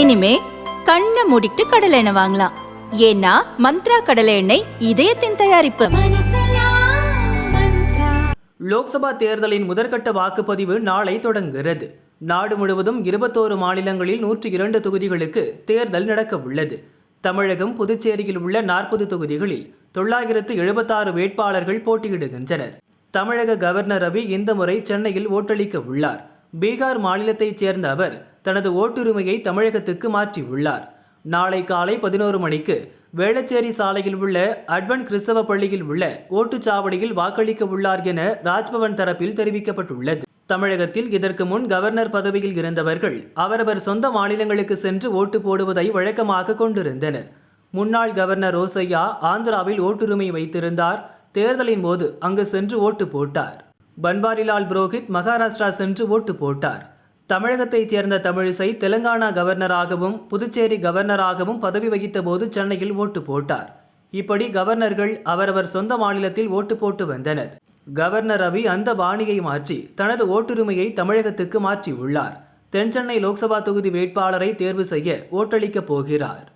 இனிமே கண்ணை மூடிட்டு கடலை எண்ணெய் வாங்கலாம். ஏன்னா மந்த்ரா கடலை எண்ணெய் இதயத்தின் தயாரிப்பு. லோக்சபா தேர்தலின் முதற்கட்ட வாக்குப்பதிவு நாளை தொடங்குகிறது. நாடு முழுவதும் இருபத்தோரு மாநிலங்களில் நூற்றி இரண்டு தொகுதிகளுக்கு தேர்தல் நடக்க உள்ளது தமிழகம் புதுச்சேரியில் உள்ள நாற்பது தொகுதிகளில் தொள்ளாயிரத்து எழுபத்தாறு வேட்பாளர்கள் போட்டியிடுகின்றனர். தமிழக கவர்னர் ரவி இந்த முறை சென்னையில் ஓட்டளிக்க உள்ளார். பீகார் மாநிலத்தைச் சேர்ந்த அவர் தனது ஓட்டுரிமையை தமிழகத்துக்கு மாற்றியுள்ளார். நாளை காலை பதினோரு மணிக்கு வேளச்சேரி சாலையில் உள்ள அட்வன் கிறிஸ்தவ பள்ளியில் உள்ள ஓட்டுச்சாவடியில் வாக்களிக்க உள்ளார் என ராஜ்பவன் தரப்பில் தெரிவிக்கப்பட்டுள்ளது. தமிழகத்தில் இதற்கு முன் கவர்னர் பதவியில் இருந்தவர்கள் அவரவர் சொந்த மாநிலங்களுக்கு சென்று ஓட்டு போடுவதை வழக்கமாக கொண்டிருந்தனர். முன்னாள் கவர்னர் ரோசையா ஆந்திராவில் ஓட்டுரிமை வைத்திருந்தார். தேர்தலின் போது அங்கு சென்று ஓட்டு போட்டார். பன்வாரிலால் புரோஹித் மகாராஷ்டிரா சென்று ஓட்டு போட்டார். தமிழகத்தைச் சேர்ந்த தமிழிசை தெலுங்கானா கவர்னராகவும் புதுச்சேரி கவர்னராகவும் பதவி வகித்தபோது சென்னையில் ஓட்டு போட்டார். இப்படி கவர்னர்கள் அவரவர் சொந்த மாநிலத்தில் ஓட்டு போட்டு வந்தனர். கவர்னர் ரவி அந்த பாணியை மாற்றி தனது ஓட்டுரிமையை தமிழகத்துக்கு மாற்றியுள்ளார். தென்சென்னை லோக்சபா தொகுதி வேட்பாளரை தேர்வு செய்ய ஓட்டளிக்கப் போகிறார்.